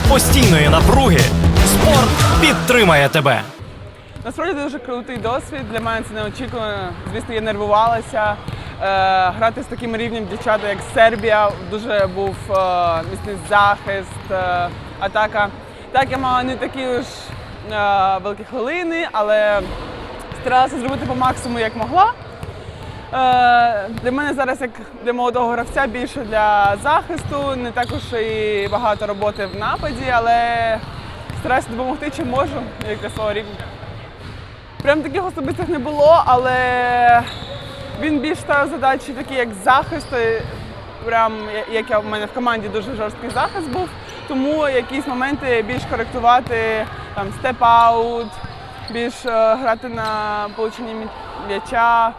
серед постійної напруги спорт підтримає тебе. Насправді дуже крутий досвід. Для мене це неочікувано. Звісно, я нервувалася. Е, грати з таким рівнем дівчата, як Сербія, дуже був е, міцний захист, е, атака. Так, я мала не такі ж великі хвилини, але старалася зробити по максимуму, як могла. Е, Для мене зараз, як для молодого гравця, більше для захисту, не також і багато роботи в нападі, але стараюся допомогти чим можу, як для свого рівня. Прям таких особистих не було, але він більш ставив задачі такі, як захист. Прям як я в мене в команді дуже жорсткий захист був, тому якісь моменти більш коректувати, там степ-аут, більш е, грати на полученні м'яча,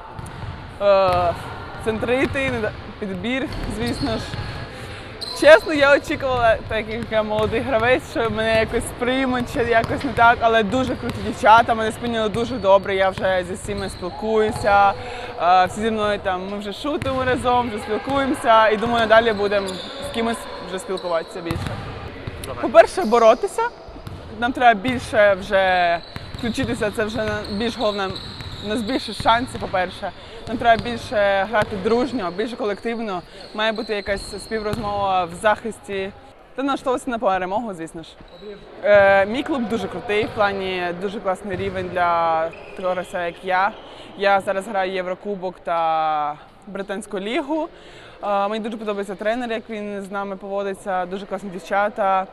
центрити, підбір, звісно ж. Чесно, я очікувала, так як я молодий гравець, що мене якось приймуть, чи якось не так, але дуже круті дівчата, мене сприйняли дуже добре. Я вже зі всіма спілкуюся. е, Всі зі мною там ми вже шутимо разом, вже спілкуємося і думаю, далі будемо з кимось вже спілкуватися більше. По-перше, боротися. Нам треба більше вже включитися, це вже більш головне. У нас більше шансів, по-перше. Нам треба більше грати дружньо, більше колективно. Має бути якась співрозмова в захисті. Та налаштовуватися на перемогу, звісно ж. Е, мій клуб дуже крутий, в плані дуже класний рівень для такого гравця, як я. Я зараз граю Єврокубок та Британську лігу. Е, мені дуже подобається тренер, як він з нами поводиться, дуже класні дівчата. Е,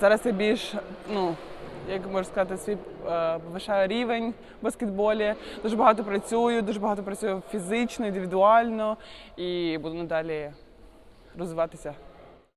зараз я більш, ну, як можна сказати, свій е, повишаю рівень в баскетболі. Дуже багато працюю, дуже багато працюю фізично, індивідуально і буду надалі розвиватися.